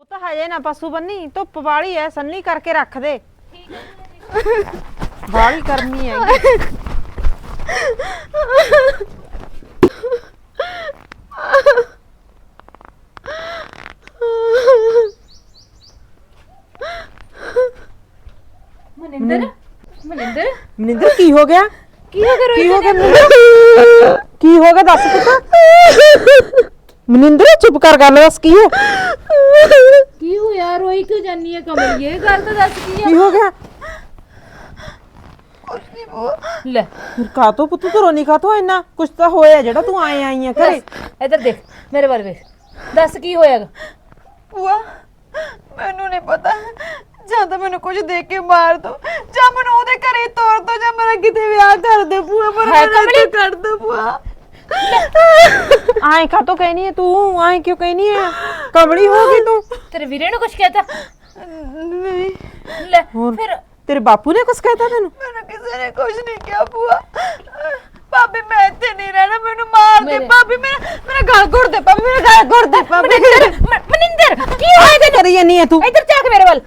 ਉਹ ਤਾਂ ਹਜੇ ਨਾ ਪਸ਼ੂ ਬੰਨੀ ਧੁੱਪ ਵਾਲੀ ਐ ਸੰਨੀ ਕਰਕੇ ਰੱਖ ਦੇ। ਵਾਲੀ ਕਰਨੀ ਹੈ ਮਨਿੰਦਰ ਮਨਿੰਦਰ। ਮਨਿੰਦਰ ਕੀ ਹੋ ਗਿਆ? ਕੀ ਹੋ ਗਿਆ ਕੀ ਹੋ ਗਿਆ ਮਨਿੰਦਰ? ਕੀ ਹੋ ਗਿਆ ਦੱਸ ਪੁੱਤ? ਮਨਿੰਦਰ ਚੁੱਪ ਕਰ ਗੱਲ ਦੱਸ ਕੀ ਹੈ ਕੀ ਹੋਇਆ? ਰੋਈ ਕਿਉਂ ਜਾਨੀ ਹੈ ਕਮਲੀਏ ਗੱਲ ਤਾਂ ਦੱਸ ਕੀ ਕੀ ਹੋ ਗਿਆ? ਲੈ। ਫਿਰ ਕਾ ਤੋ ਪੁੱਤ ਤੂੰ ਰੋਣੀ ਕਾ ਤੋ ਇੰਨਾ? ਕੁਛ ਤਾਂ ਹੋਇਆ ਜਿਹੜਾ ਤੂੰ ਆਏ ਆਈ ਆ ਘਰੇ। ਇੱਧਰ ਦੇਖ ਮੇਰੇ ਵੱਲ ਵੇਖ। ਦੱਸ ਕੀ ਹੋਇਆਗਾ ਭੂਆ ਮੈਨੂੰ ਨਹੀਂ ਪਤਾ। ਜਾਂ ਤਾਂ ਮੈਨੂੰ ਕੁਝ ਦੇ ਕੇ ਮਾਰ ਦੋ ਜਾਂ ਮੈਨੂੰ ਉਹਦੇ ਘਰੇ ਤੋਰ ਦੋ ਜਾਂ ਮੇਰਾ ਕਿਤੇ ਵਿਆਹ ਕਰ ਦੇ ਭੂਆ। ਪਰ ਹੈ ਮੇਰਾ ਕਮਲੀ? ਇੱਥੇ ਕਰ ਦੋ ਭੂਆ। ਆਏ ਕਾ ਤੋ ਕਹਿਨੀ ਹੈ ਤੂੰ? ਆਏ ਕਿਉਂ ਕਹਿਨੀ ਹੈ ਕਮਲੀ ਹੋ ਗਈ ਤੂੰ। ਤੇਰੇ ਵੀਰੇ ਨੂੰ ਕੁਛ ਕਹਿਤਾ? ਨਹੀਂ। ਲੈ ਹੋਰ? ਫਿਰ ਤੇਰੇ ਬਾਪੂ ਨੇ ਕੁਛ ਕਹਿਤਾ ਤੈਨੂੰ? ਮੈਨੂੰ ਕਿਸੇ ਨੇ ਕੁਝ ਨਹੀਂ ਕਿਹਾ ਭੂਆ। ਭਾਬੀ ਮੈਂ ਇੱਥੇ ਨਹੀਂ ਰਹਿਣਾ ਮੈਨੂੰ ਮਾਰ ਦੇ। ਮੇਰੇ- ਭਾਬੀ ਮੇਰਾ ਮੇਰਾ ਗਲ ਘੁੱਟ ਦੇ ਭਾਬੀ ਮੇਰਾ ਗਲ ਘੁੱਟ ਦੇ ਭਾਬੀ। ਮਨਿੰਦਰ ਮ- ਮਨਿੰਦਰ ਕੀ ਹੋਇਆ ਤੈਨੂੰ? ਕਰੀ ਜਾਨੀ ਹੈ ਤੂੰ। ਇੱਧਰ ਝਾਕ ਮੇਰੇ ਵੱਲ।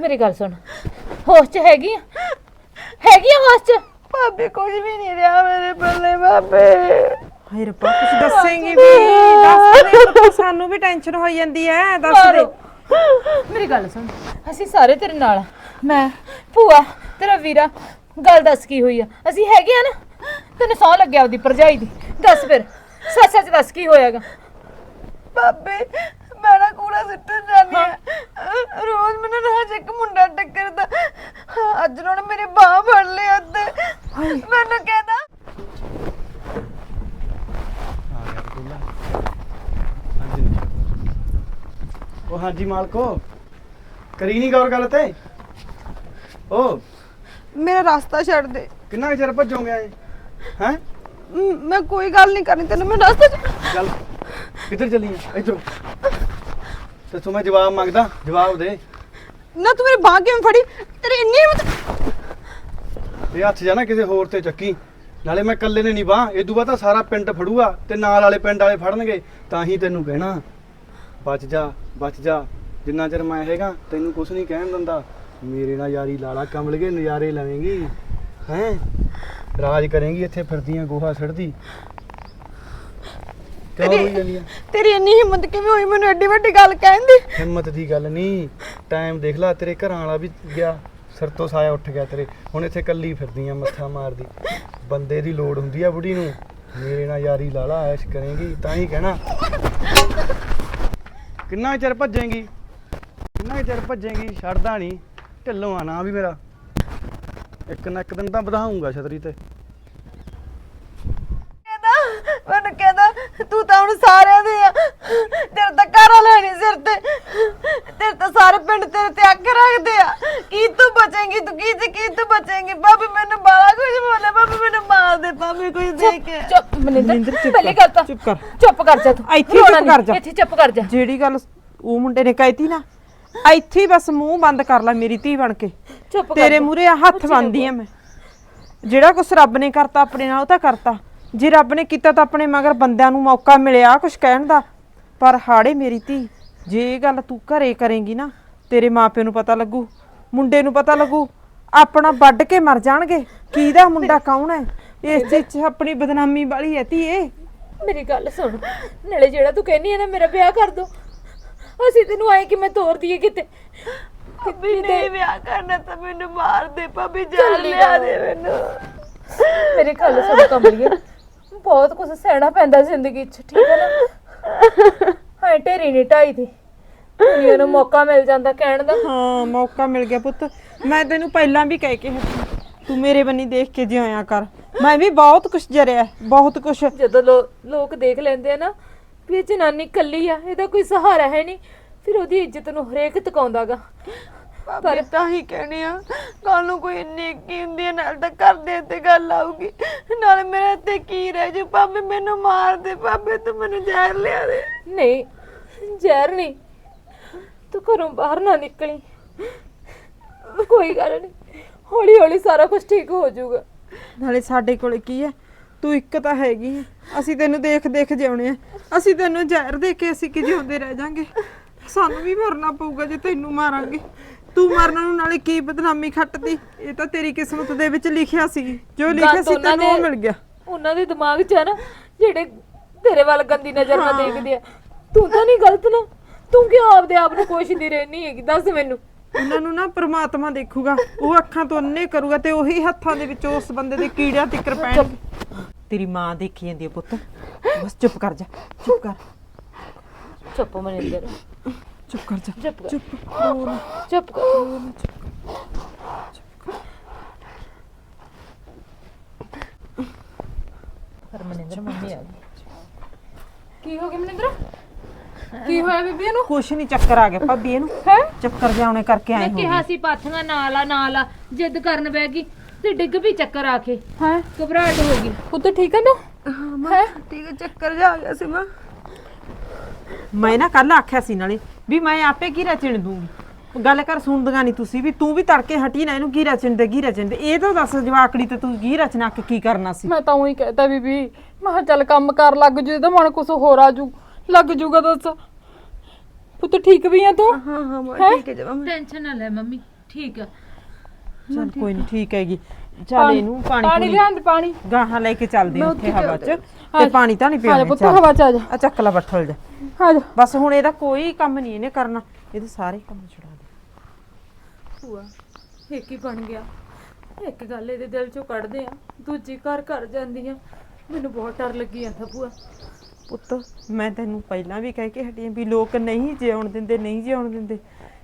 ਮੇਰੀ ਗੱਲ ਸੁਣ। ਹੋਸ਼ ਚ ਹੈਗੀ ਆ? ਹੈਗੀ ਆ ਹੋਸ਼ ਚ? ਭਾਬੀ ਕੁਝ ਵੀ ਨਹੀਂ ਰਿਹਾ ਮੇਰੇ ਬੱਲੇ ਭਾਬੀ। ਹਾਏ ਰੱਬਾ ਕੁਛ ਦੱਸੇਂਗੀ ਵੀ ਦੱਸ ਦੇ ਪੁੱਤ, ਸਾਨੂੰ ਵੀ ਟੈਨਸ਼ਨ ਹੋਈ ਜਾਂਦੀ ਹੈ ਦੱਸ ਦੇ। ਮਾਰੋ। ਮੇਰੀ ਗੱਲ ਸੁਣ ਅਸੀਂ ਸਾਰੇ ਤੇਰੇ ਨਾਲ ਆ। ਮੈਂ ਭੂਆ ਤੇਰਾ ਵੀਰਾ ਗੱਲ ਦੱਸ ਕੀ ਹੋਈ ਆ? ਅਸੀਂ ਹੈਗੇ ਆ ਨਾ ਤੈਨੂੰ ਸੌ ਲੱਗਿਆ ਉਹਦੀ ਭਰਜਾਈ ਦੀ। ਦੱਸ ਫਿਰ ਸੱਚ ਸੱਚ ਦੱਸ ਕੀ ਹੋਇਆਗਾ ਬਾਬੇ ਨਾ ਕੂੜਾ ਸਿੱਟਣ ਜਾਂਦੀ ਆ। ਰੋਜ਼ ਮੈਨੂੰ ਰਾਜ ਇੱਕ ਮੁੰਡਾ ਟੱਕਰਦਾ। ਅੱਜ ਉਹਨੇ ਮੇਰੀ ਬਾਹ ਫੜ ਲਈ ਉੱਤੇ ਮੈਨੂੰ ਕਹਿੰਦਾ ਆ ਗਿਆ ਬੁੱਲਾ। ਹਾਂਜੀ। ਉਹ ਹਾਂਜੀ ਮਾਲਕੋ ਕਰੀ ਨਹੀਂ ਗੌਰ ਗੱਲ ਤੇ? ਉਹ ਮੇਰਾ ਰਸਤਾ ਛੱਡ ਦੇ। ਕਿੰਨਾ ਕੁ ਚਿਰ ਭੱਜੋਗੇ ਆਏ? ਹੈ? ਮ- ਮੈਂ ਕੋਈ ਗੱਲ ਨਹੀਂ ਕਰਨੀ ਤੈਨੂੰ ਮੈਂ ਰਸਤਾ ਛੱਡ- ਚੱਲ ਕਿੱਧਰ ਚੱਲੀ ਇੱਧਰੋਂ। ਤੇ ਤੂੰ ਮੈਂ ਜਵਾਬ ਮੰਗਦਾ ਜਵਾਬ ਦੇ। ਨਾ ਤੂੰ ਮੇਰੀ ਬਾਹ ਕਿਵੇਂ ਫੜੀ? ਤੇਰੀ ਇੰਨੀ ਹਿੰਮਤ ਇਹ ਹੱਥ ਜਾ ਨਾ ਕਿਸੇ ਹੋਰ ਤੇ ਚੱਕੀ। ਨਾਲੇ ਮੈਂ ਇਕੱਲੇ ਨੇ ਨਹੀਂ ਬਾਹ ਇਹ ਬਾਅਦ ਤਾਂ ਸਾਰਾ ਪਿੰਡ ਫੜੂਗਾ ਤੇ ਨਾਲ ਵਾਲੇ ਪਿੰਡ ਵਾਲੇ ਫੜਨਗੇ ਤਾਂ ਹੀ ਤੈਨੂੰ ਕਹਿਣਾ। ਬਚ ਜਾ ਬਚ ਜਾ ਜਿੰਨਾ ਚਿਰ ਮੈਂ ਹੈਗਾ ਤੈਨੂੰ ਕੁਝ ਨਹੀਂ ਕਹਿਣ ਦਿੰਦਾ। ਮੇਰੇ ਨਾਲ ਯਾਰੀ ਲਾਲਾ ਕਮਲ ਕੇ ਨਜ਼ਾਰੇ ਲਵੇਂਗੀ। ਹੈ? ਰਾਜ ਕਰੇਂਗੀ ਇੱਥੇ ਫਿਰਦੀਆਂ ਗੋਹਾ ਸਿੜਦੀ ਕਿਉਂ ਹੋਈ ਜਾਂਦੀ ਆ? ਤੇਰੀ ਇੰਨੀ ਹਿੰਮਤ ਕਿਵੇਂ ਹੋਈ? ਮੈਨੂੰ ਐਡੀ ਵੱਡੀ ਗੱਲ ਕਹਿਣ ਦੀ। ਹਿੰਮਤ ਦੀ ਗੱਲ ਨਹੀਂ ਟਾਈਮ ਦੇਖ ਲੈ ਤੇਰੇ ਘਰਾਂ ਵਾਲਾ ਵੀ ਗਿਆ। ਸਿਰ ਤੋਂ ਸਾਇਆ ਉੱਠ ਗਿਆ ਤੇਰੇ। ਹੁਣ ਇੱਥੇ ਕੱਲੀ ਫਿਰਦੀ ਆ ਮੱਥਾ ਮਾਰਦੀ। ਬੰਦੇ ਦੀ ਲੋੜ ਹੁੰਦੀ ਆ ਬੁੜੀ ਨੂੰ। ਮੇਰੇ ਨਾਲ ਯਾਰੀ ਲਾਲਾ ਐਸ਼ ਕਰੇਂਗੀ ਤਾਂ ਹੀ ਕਹਿਣਾ। ਕਿੰਨਾ ਚਿਰ ਭੱਜੇਂਗੀ? ਕਿੰਨਾ ਚਿਰ ਭੱਜੇਂਗੀ? ਛੱਡਦਾ ਨਹੀਂ ਢਿੱਲੋਂ ਆ ਨਾ ਵੀ ਮੇਰਾ। ਇੱਕ ਨਾ ਇੱਕ ਦਿਨ ਤਾਂ ਵਧਾਉਂਗਾ ਛਤਰੀ ਤੇ ਕਹਿੰਦਾ ਮੈਨੂੰ ਕਹਿੰਦਾ ਤੂੰ ਤਾਂ ਹੁਣ ਸਾਰਿਆਂ ਦੇ ਆ। ਤੇਰੇ ਤਾਂ ਘਰ ਵਾਲਾ ਨਹੀਂ ਸਿਰ ਤੇ। ਤੇਰੇ ਤਾਂ ਸਾਰੇ ਪਿੰਡ ਤੇਰੇ ਤੇ ਅੱਖ ਰੱਖਦੇ ਆ। ਕੀ ਤੂੰ ਬਚੇਂਗੀ? ਤੂੰ ਕੀ ਤੇ ਕੀ ਤੂੰ ਬਚੇਂਗੀ? ਭਾਬੀ ਮੈਨੂੰ ਬਾਲਾ ਕੁਝ ਬੋਲੇ ਭਾਬੀ ਮੈਨੂੰ ਮਾਰ ਦੇ। ਭਾਬੀ ਕੁਝ ਦੇ ਕੇ। ਚੁੱਪ ਮਨਿੰਦਰ ਮਨਿੰਦਰ, ਚੁੱਪ ਪਹਿਲੀ ਕਰ, ਗੱਲ ਤਾਂ ਚੁੱਪ ਕਰ। ਚੁੱਪ ਕਰ ਜਾ ਤੂੰ। ਇੱਥੇ ਰੋਣਾ ਚੁੱਪ ਕਰ ਨਹੀਂ, ਜਾ। ਇੱਥੇ ਚੁੱਪ ਕਰ ਜਾ। ਜਿਹੜੀ ਗੱਲ ਉਹ ਮੁੰਡੇ ਨੇ ਕਹਿਤੀ ਨਾ ਇੱਥੇ ਹੀ ਬਸ ਮੂੰਹ ਬੰਦ ਕਰ ਲੈ ਮੇਰੀ ਧੀ ਬਣ ਕੇ। ਚੁੱਪ ਕਰ ਤੇਰੇ ਜਾ। ਮੂਰੇ ਹੱਥ ਬੰਨਦੀ ਆ ਮੈਂ। ਜਿਹੜਾ ਕੁਛ ਰੱਬ ਨੇ ਕਰਤਾ ਆਪਣੇ ਨਾਲ ਉਹ ਤਾਂ ਕਰਤਾ। ਜੇ ਰੱਬ ਨੇ ਕੀਤਾ ਤਾਂ ਆਪਣੇ ਮਗਰ ਬੰਦਿਆਂ ਨੂੰ ਮੌਕਾ ਮਿਲਿਆ ਕੁਛ ਕਹਿਣ ਦਾ। ਪਰ ਹਾੜੇ ਮੇਰੀ ਧੀ ਜੇ ਇਹ ਗੱਲ ਤੂੰ ਘਰੇ ਕਰੇਂਗੀ ਨਾ ਤੇਰੇ ਮਾਪਿਆਂ ਨੂੰ ਪਤਾ ਲੱਗੂ ਮੁੰਡੇ ਨੂੰ ਪਤਾ ਲੱਗੂ ਆਪਣਾ ਵੱਢ ਕੇ ਮਰ ਜਾਣਗੇ। ਕਿਹਦਾ ਮੁੰਡਾ ਕੌਣ ਹੈ? ਇਸ ਚੀਜ਼ 'ਚ ਆਪਣੀ ਬਦਨਾਮੀ ਵਾਲੀ ਹੈ ਧੀਏ ਮੇਰੀ ਗੱਲ ਸੁਣ ਨਾਲੇ ਜਿਹੜਾ ਤੂੰ ਕਹਿੰਦੀ ਹੈ ਨਾ ਮੇਰਾ ਵਿਆਹ ਕਰ ਦੋ। ਅਸੀਂ ਤੈਨੂੰ ਆਏ ਕਿ ਮੈਂ ਤੋਰ ਦਈਏ ਕਿਤੇ? ਭਾਬੀ ਨੇ ਵਿਆਹ ਕਰਨਾ ਤਾਂ ਮੈਨੂੰ ਮਾਰ ਦੇ ਭਾਬੀ ਜਾਨ ਲਿਆ। ਦੇ ਮੈਨੂੰ। ਮੇਰੇ ਗੱਲ ਸੁਣ ਕਮਲੀਏ ਬਹੁਤ ਕੁਝ ਸਹਿਣਾ ਪੈਂਦਾ ਜ਼ਿੰਦਗੀ 'ਚ ਠੀਕ ਹੈ ਨਾ? ਹਾਂ ਢੇਰੀ ਨਹੀਂ ਢਾਈ ਦੀ। ਦੁਨੀਆ ਨੂੰ ਮੌਕਾ ਮਿਲ ਜਾਂਦਾ ਕਹਿਣ ਦਾ। ਹਾਂ ਮੌਕਾ ਮਿਲ ਗਿਆ ਪੁੱਤ। ਮੈਂ ਤੈਨੂੰ ਪਹਿਲਾਂ ਵੀ ਕਹਿ ਕੇ ਹਟੀ। ਤੂੰ ਮੇਰੇ ਬੰਨੀ ਦੇਖ ਕੇ ਜਿਉਇਆ ਕਰ। ਮੈਂ ਵੀ ਬਹੁਤ ਕੁਛ ਜਰਿਆ ਬਹੁਤ ਕੁਛ। ਜਦੋਂ ਲੋ- ਲੋਕ ਦੇਖ ਲੈਂਦੇ ਆ ਨਾ ਵੀ ਇਹ ਜਨਾਨੀ ਕੱਲੀ ਆ ਇਹਦਾ ਕੋਈ ਸਹਾਰਾ ਹੈ ਨਹੀਂ ਫਿਰ ਉਹਦੀ ਇੱਜ਼ਤ ਨੂੰ ਹਰੇਕ ਤਕਾਉਂਦਾਗਾ ਪਰ ਤਾਂ ਹੀ ਕਹਿਣੀ ਆ ਕੱਲ ਨੂੰ ਕੋਈ ਨੇਕੀ ਹੁੰਦੀ ਹੈ ਨਾਲ ਤਾਂ ਕਰਦੇ ਤੇ ਗੱਲ ਆਊਗੀ। ਨਾਲੇ ਮੇਰੇ ਤੇ ਕੀ ਰਹਿ ਜੂ? ਭਾਬੀ ਮੈਨੂੰ ਮਾਰ ਦੇ ਭਾਬੀ ਤੂੰ ਮੈਨੂੰ ਜ਼ਹਿਰ ਲਿਆ ਦੇ। ਨਹੀਂ ਜ਼ਹਿਰ ਨਹੀਂ। ਤੂੰ ਘਰੋਂ ਬਾਹਰ ਨਾ ਨਿਕਲੀ। ਕੋਈ ਗੱਲ ਨਹੀਂ ਹੌਲੀ ਹੌਲੀ ਸਾਰਾ ਕੁਝ ਠੀਕ ਹੋ ਜਾਊਗਾ। ਨਾਲੇ ਸਾਡੇ ਕੋਲੇ ਕੀ ਹੈ ਤੂੰ ਇੱਕ ਤਾਂ ਹੈਗੀ ਹੈ ਅਸੀਂ ਤੈਨੂੰ ਦੇਖ ਦੇਖ ਜਿਉਣੇ ਆ। ਅਸੀਂ ਤੈਨੂੰ ਜ਼ਹਿਰ ਦੇ ਕੇ ਅਸੀਂ ਕਿ ਜਿਉਂਦੇ ਰਹਿ ਜਾਾਂਗੇ। ਸਾਨੂੰ ਵੀ ਮਰਨਾ ਪਊਗਾ ਜੇ ਤੈਨੂੰ ਮਾਰਾਂਗੇ। ਤੂੰ ਮਰਨ ਨੂੰ ਨਾਲੇ ਕੀ ਬਦਨਾਮੀ ਖੱਟਦੀ? ਇਹ ਤਾਂ ਤੇਰੀ ਕਿਸਮਤ ਦੇ ਵਿੱਚ ਲਿਖਿਆ ਸੀ। ਜੋ ਲਿਖਿਆ ਸੀ ਉਹਨਾਂ ਤੈਨੂੰ ਉਹ ਦੇ- ਮਿਲ ਗਿਆ। ਉਹਨਾਂ ਦੇ ਦਿਮਾਗ 'ਚ ਆ ਨਾ ਜਿਹੜੇ ਤੇਰੇ ਵੱਲ ਗੰਦੀ ਨਜ਼ਰ ਨਾਲ ਦੇਖਦੇ ਆ। ਤੂੰ ਤਾਂ ਨਹੀਂ ਗਲਤ ਨਾ। ਤੂੰ ਕਿਉਂ ਆਪਦੇ ਆਪ ਨੂੰ ਕੋਸ਼ਿਸ਼ਦੀ ਰਹਿਣੀ ਹੈਗੀ? ਦੱਸ ਮੈਨੂੰ। ਉਹਨਾਂ ਨੂੰ ਨਾ ਪ੍ਰਮਾਤਮਾ ਦੇਖੂਗਾ। ਉਹ ਅੱਖਾਂ ਤੋਂ ਅੰਨੇ ਕਰੂਗਾ ਤੇ ਉਹੀ ਹੱਥਾਂ ਦੇ ਵਿੱਚ ਉਸ ਬੰਦੇ ਦੇ ਕੀੜਿਆਂ ਤਿੱਕਰ ਪੈਣਗੇ। ਤੇਰੀ ਮਾਂ ਦੇਖੀ ਜਾਂਦੀ ਹੈ ਪੁੱਤ। ਬਸ ਚੁੱਪ ਕਰ ਜਾ। ਚੁੱਪ ਕਰ। ਚੁੱਪ ਮਨਿੰਦਰ। ਚੁੱਪ ਕਰ ਜਾ। ਚੁੱਪ ਕਰ। ਚੁੱਪ ਰੋ ਨਾ। ਚੁੱਪ ਕਰ। ਪਰ ਮਨਿੰਦਰ ਮੰਮੀ ਆ ਗਈ। ਕੀ ਹੋ ਗਿਆ ਮਨਿੰਦਰ? ਕੀ ਹੋਇਆ ਬੀਬੀ ਨੂੰ ਕੁਛ ਨਹੀਂ ਚੱਕਰ ਆ ਗਿਆ ਭਾਬੀ ਇਹਨੂੰ। ਹੈ? ਚੱਕਰ ਜਾਉਣੇ ਕਰਕੇ ਆਏ ਮੈਂ ਹੋ ਕਿਹਾ ਸੀ ਪਾਥੀਆਂ ਨਾਲ ਆ ਨਾਲ ਆ। ਜਿੱਦ ਕਰਨ ਬਹਿ ਗਈ ਤੇ ਡਿੱਗ ਵੀ ਚੱਕਰ ਆ ਕੇ। ਹੈ? ਘਬਰਾਹਟ ਹੋ ਗਈ। ਪੁੱਤ ਠੀਕ ਹੈ ਤੂੰ ਹਾਂ? ਠੀਕ ਹੈ ਚੱਕਰ ਜਾ ਆ ਗਿਆ ਸੀ ਮਾਂ। ਮੈਂ ਨਾ ਕੱਲ ਆਖਿਆ ਸੀ ਨਾਲੇ ਵੀ ਮੈਂ ਆਪੇ ਘੀਰਾ ਚਿਣ ਦੂੰਗੀ। ਗੱਲ ਕਰ ਸੁਣਦਗਾ ਨਹੀਂ ਤੁਸੀਂ ਵੀ ਤੂੰ ਵੀ ਤੜਕੇ ਹਟੀ ਨਾ ਇਹਨੂੰ ਘੀਰਾ ਚਿਣ ਦੇ ਘੀਰਾ ਚਿਣ ਦੇ ਇਹ ਤਾਂ ਦੱਸ ਜਵਾਕੜੀ ਤੇ ਤੂੰ ਘੀਰਾ ਚਨਾ ਕੇ ਕੀ ਕਰਨਾ ਸੀ? ਮੈਂ ਤਾਂ ਉਹੀ ਕਹਿਤਾ ਬੀਬੀ ਮੈਂ ਕਿਹਾ ਚੱਲ ਕੰਮ ਕਰ ਲੱਗ ਜੂ ਇਹਦਾ ਮਨ ਕੁਛ ਹੋਰ ਆ ਜੂ ਲੱਗ ਜੂਗਾ ਦੱਸ। ਪੁੱਤ ਠੀਕ ਵੀ ਆ ਤੂੰ? ਹਾਂ ਹਾਂ ਮਾਂ ਠੀਕ ਹੈ ਜਮਾ ਟੈਨਸ਼ਨ ਨਾ ਲੈ ਮੰਮੀ ਠੀਕ ਆ। ਚਲ ਕੋਈ ਨਹੀਂ ਠੀਕ ਹੈਗੀ। ਚੱਲ ਇਹਨੂੰ ਪਾਣੀ ਪਾਣੀ ਲਿਆਂਦ ਪਾਣੀ। ਗਾਹਾਂ ਲੈ ਕੇ ਚੱਲਦੇ ਹਾਂ ਉੱਥੇ ਹਵਾ 'ਚ। ਤੇ ਪਾਣੀ ਤਾਂ ਨਹੀਂ ਪੀਣਾ ਪੁੱਤ ਹਵਾ ਚ ਆ ਜਾ। ਆ ਚੱਕ ਲੈ ਬੱਠਲ ਜਾ। ਆ ਜਾ। ਬਸ ਹੁਣ ਇਹਦਾ ਕੋਈ ਕੰਮ ਨਹੀਂ ਇਹਨੇ ਕਰਨਾ। ਇਹਦੇ ਸਾਰੇ ਕੰਮ ਛੁਡਾ ਦੇ। ਭੂਆ ਇੱਕ ਹੀ ਬਣ ਗਿਆ। ਇੱਕ ਗੱਲ ਇਹਦੇ ਦਿਲ ਚੋਂ ਕੱਢਦੇ ਆ ਦੂਜੀ ਘਰ ਘਰ ਜਾਂਦੀ ਆ ਮੈਨੂੰ ਬਹੁਤ ਡਰ ਲੱਗੀ ਜਾਂਦਾ ਭੂਆ। ਪੁੱਤ ਮੈਂ ਤੈਨੂੰ ਪਹਿਲਾਂ ਵੀ ਕਹਿ ਕੇ ਹਟੀ ਆਂ ਵੀ ਲੋਕ ਨਹੀਂ ਜਿਉਣ ਦਿੰਦੇ ਨਹੀਂ ਜਿਉਣ ਦਿੰਦੇ।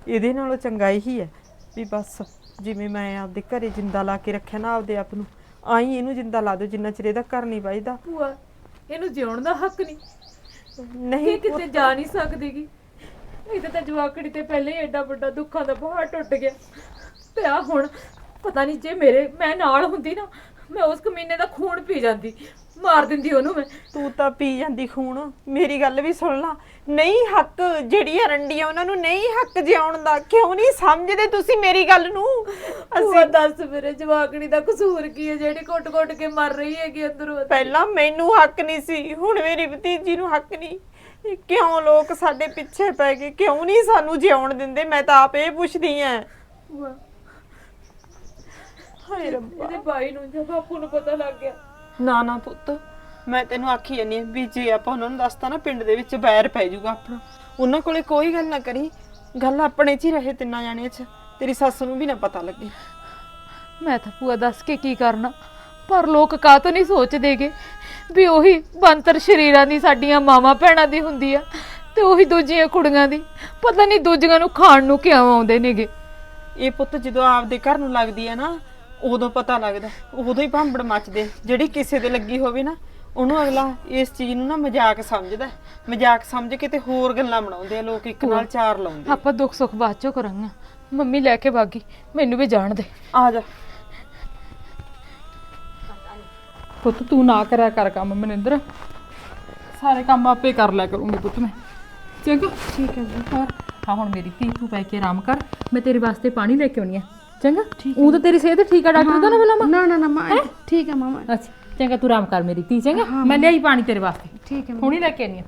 ਇਹਦੇ ਨਾਲੋਂ ਚੰਗਾ ਇਹੀ ਹੈ ਵੀ ਬਸ ਜਿਵੇਂ ਮੈਂ ਆਪਦੇ ਘਰੇ ਜਿੰਦਾ ਲਾ ਕੇ ਰੱਖਿਆ ਨਾ ਆਪਦੇ ਆਪ ਨੂੰ ਆਈ ਇਹਨੂੰ ਜਿੰਦਾ ਲਾ ਦਿਓ ਜਿੰਨਾ ਚਿਰ ਇਹਦਾ ਘਰ ਨਹੀਂ ਵੱਜਦਾ। ਭੂਆ ਇਹਨੂੰ ਜਿਉਣ ਦਾ ਹੱਕ ਨਹੀਂ। ਨਹੀਂ ਇਹ ਕਿਤੇ ਜਾ ਨਹੀਂ ਸਕਦੀਗੀ। ਇਹਦੇ ਤਾਂ ਜਵਾਕੜੀ ਤੇ ਪਹਿਲੇ ਹੀ ਐਡਾ ਵੱਡਾ ਦੁੱਖਾਂ ਦਾ ਪਹਾੜ ਟੁੱਟ ਗਿਆ। ਤੇ ਆ ਹੁਣ ਪਤਾ ਨਹੀਂ ਜੇ ਮੇਰੇ ਮੈਂ ਨਾਲ ਹੁੰਦੀ ਨਾ ਮੈਂ ਉਸ ਕਮੀਨੇ ਦਾ ਖੂਨ ਪੀ ਜਾਂਦੀ। ਮਾਰ ਦਿੰਦੀ ਉਹਨੂੰ ਮੈਂ। ਤੂੰ ਤਾਂ ਪੀ ਜਾਂਦੀ ਖੂਨ। ਮੇਰੀ ਗੱਲ ਵੀ ਸੁਣ ਲਾ। ਨਹੀਂ ਹੱਕ ਜਿਹੜੀ ਅਰੰਡੀ ਆ ਉਹਨਾਂ ਨੂੰ ਨਹੀਂ ਹੱਕ ਜਿਉਣ ਦਾ। ਕਿਉਂ ਨਹੀਂ ਸਮਝਦੇ ਤੁਸੀਂ ਮੇਰੀ ਗੱਲ ਨੂੰ? ਅਸੀਂ ਦੱਸ ਮੇਰੇ ਜਵਾਕੜੀ ਦਾ ਕਸੂਰ ਕੀ ਹੈ ਜਿਹੜੀ ਘੁੱਟ-ਘੁੱਟ ਕੇ ਮਰ ਰਹੀ ਹੈਗੀ ਅੰਦਰੋਂ ਪਹਿਲਾਂ ਮੈਨੂੰ ਹੱਕ ਨਹੀਂ ਸੀ ਹੁਣ ਮੇਰੀ ਭਤੀਜੀ ਨੂੰ ਹੱਕ ਨਹੀਂ। ਇਹ ਕਿਉਂ ਲੋਕ ਸਾਡੇ ਪਿੱਛੇ ਪੈ ਗਏ? ਕਿਉਂ ਨਹੀਂ ਸਾਨੂੰ ਜਿਉਣ ਦਿੰਦੇ? ਮੈਂ ਤਾਂ ਆਪ ਇਹ ਪੁੱਛਦੀ ਆਂ। ਹਾਏ ਰੱਬਾ। ਇਹਦੇ ਭਾਈ ਨੂੰ ਜਾਂ ਬਾਪੂ ਨੂੰ ਪਤਾ ਲੱਗ ਗਿਆ। ਨਾ ਨਾ ਪੁੱਤ। ਮੈਂ ਤੈਨੂੰ ਆਖੀ ਜਾਨੀ ਆਂ ਵੀ ਜੇ ਆਪਾਂ ਉਹਨਾਂ ਨੂੰ ਦੱਸਤਾ ਨਾ ਪਿੰਡ ਦੇ ਵਿੱਚ ਬੈਰ ਪੈ ਜਾਊਗਾ ਆਪਣਾ। ਉਹਨਾਂ ਕੋਲੇ ਕੋਈ ਗੱਲ ਨਾ ਕਰੀ। ਗੱਲ ਆਪਣੇ 'ਚ ਹੀ ਰਹੇ ਤਿੰਨਾਂ ਜਾਣਿਆਂ 'ਚ। ਤੇਰੀ ਸੱਸ ਨੂੰ ਵੀ ਨਾ ਪਤਾ ਲੱਗੇ। ਮੈਂ ਤਾਂ ਭੂਆ ਦੱਸ ਕੇ ਕੀ ਕਰਨਾ? ਪਰ ਲੋਕ ਕਾਹ ਤੋਂ ਨਹੀਂ ਸੋਚਦੇਗੇ ਵੀ ਉਹੀ ਬੰਤਰ ਸ਼ਰੀਰਾਂ ਦੀ ਸਾਡੀਆਂ ਮਾਵਾਂ ਭੈਣਾਂ ਦੀ ਹੁੰਦੀ ਆ ਤੇ ਉਹੀ ਦੂਜੀਆਂ ਕੁੜੀਆਂ ਦੀ। ਪਤਾ ਨਹੀਂ ਦੂਜੀਆਂ ਨੂੰ ਖਾਣ ਨੂੰ ਕਿਉਂ ਆਉਂਦੇ ਨੇਗੇ। ਇਹ ਪੁੱਤ ਜਦੋਂ ਆਪਦੇ ਘਰ ਨੂੰ ਲੱਗਦੀ ਹੈ ਨਾ ਉਦੋਂ ਪਤਾ ਲੱਗਦਾ ਉਦੋਂ ਹੀ ਭਾਂਬੜ ਮੱਚਦੇ। ਜਿਹੜੀ ਕਿਸੇ ਦੇ ਲੱਗੀ ਹੋਵੇ ਨਾ ਉਹਨੂੰ ਅਗਲਾ ਇਸ ਚੀਜ਼ ਨੂੰ ਨਾ ਮਜ਼ਾਕ ਸਮਝਦਾ। ਹੈ। ਮਜ਼ਾਕ ਸਮਝ ਕੇ ਤੇ ਹੋਰ ਗੱਲਾਂ ਬਣਾਉਂਦੇ ਆ ਲੋਕ ਇੱਕ ਨਾਲ ਚਾਰ ਲਾਉਂਦੇ ਆਪਾਂ ਦੁੱਖ ਸੁੱਖ ਬਾਅਦ ਚੋਂ ਕਰਾਂਗੇ। ਮੰਮੀ ਲੈ ਕੇ ਭਾਗੀ ਮੈਨੂੰ ਵੀ ਜਾਣ ਦੇ। ਆ ਜਾ। ਪੁੱਤ ਤੂੰ ਨਾ ਕਰਿਆ ਕਰ ਕੰਮ ਮਨਿੰਦਰ। ਸਾਰੇ ਕੰਮ ਆਪੇ ਕਰ ਲਿਆ ਕਰੂੰਗੀ ਪੁੱਤ ਮੈਂ। ਚੰਗਾ। ਠੀਕ ਹੈ ਜੀ। ਹਾਂ ਹੁਣ ਮੇਰੀ ਧੀ ਤੂੰ ਪੈ ਕੇ ਆਰਾਮ ਕਰ। ਮੈਂ ਤੇਰੇ ਵਾਸਤੇ ਪਾਣੀ ਲੈ ਕੇ ਆਉਣੀ ਆ। ਚੰਗਾ? ਉਹ ਤਾਂ ਤੇਰੀ ਸਿਹਤ ਠੀਕ ਆ ਡਾਕਟਰ ਦਾ ਨਾ ਬੁਲਾਵਾ ਨਾ ਨਾ ਨਾ ਮਾਂ ਠੀਕ ਹੈ ਮਾਮਾ ਅੱਛਾ ਚੰਗਾ ਤੂੰ ਆਰਾਮ ਕਰ ਮੇਰੀ ਧੀ ਚੰਗਾ? ਮੈਂ ਲਿਆਈ ਪਾਣੀ ਤੇਰੇ ਵਾਸਤੇ। ਠੀਕ ਹੈ ਹੁਣੀ ਲੈ ਕੇ ਆਉਣੀ ਆ